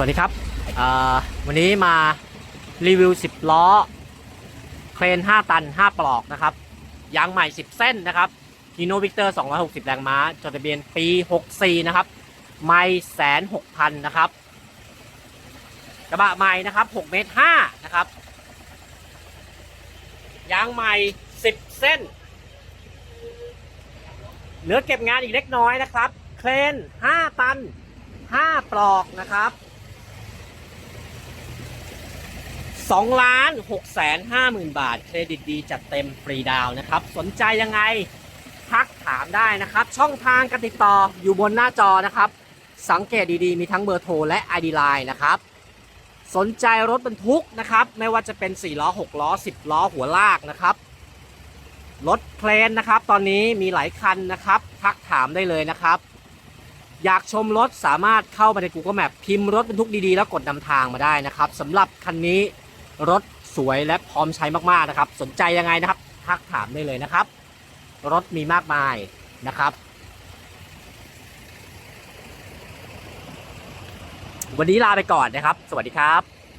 สวัสดีครับ วันนี้มารีวิว 10 ล้อ เครน 5 ตัน 5 ปลอกนะครับ ยางใหม่ 10 เส้นนะครับฮีโนวิกเตอร์260 แรงม้า จดทะเบียนปี 64 นะครับ ไม่แสนหกพันนะครับ กระบะใหม่นะครับ6เมตร5นะครับ ยางใหม่ 10 เส้น เหลือเก็บงานอีกเล็กน้อยนะครับ เครน 5 ตัน 5 ปลอกนะครับ 2ล้าน6แสน5หมื่นบาท เครดิตดีจัดเต็มฟรีดาวนะครับ สนใจยังไงทักถามได้นะครับ ช่องทางการติดต่ออยู่บนหน้าจอนะครับ สังเกตดีๆ มีทั้งเบอร์โทรและ ID Line นะครับ สนใจรถบรรทุกนะครับ ไม่ว่าจะเป็น 4 ล้อ 6 ล้อ 10 ล้อหัวลากนะครับ รถเครนนะครับ ตอนนี้มีหลายคันนะครับ ทักถามได้เลยนะครับ อยากชมรถสามารถเข้ามาใน Google Map พิมพ์รถบรรทุกดีๆ แล้วกดนำทางมาได้นะครับสำหรับคันนี้ รถสวยและพร้อมใช้มากๆนะครับ สนใจยังไงนะครับทักถามได้เลยนะครับ รถมีมากมายนะครับ วันนี้ลาไปก่อนนะครับ สวัสดีครับ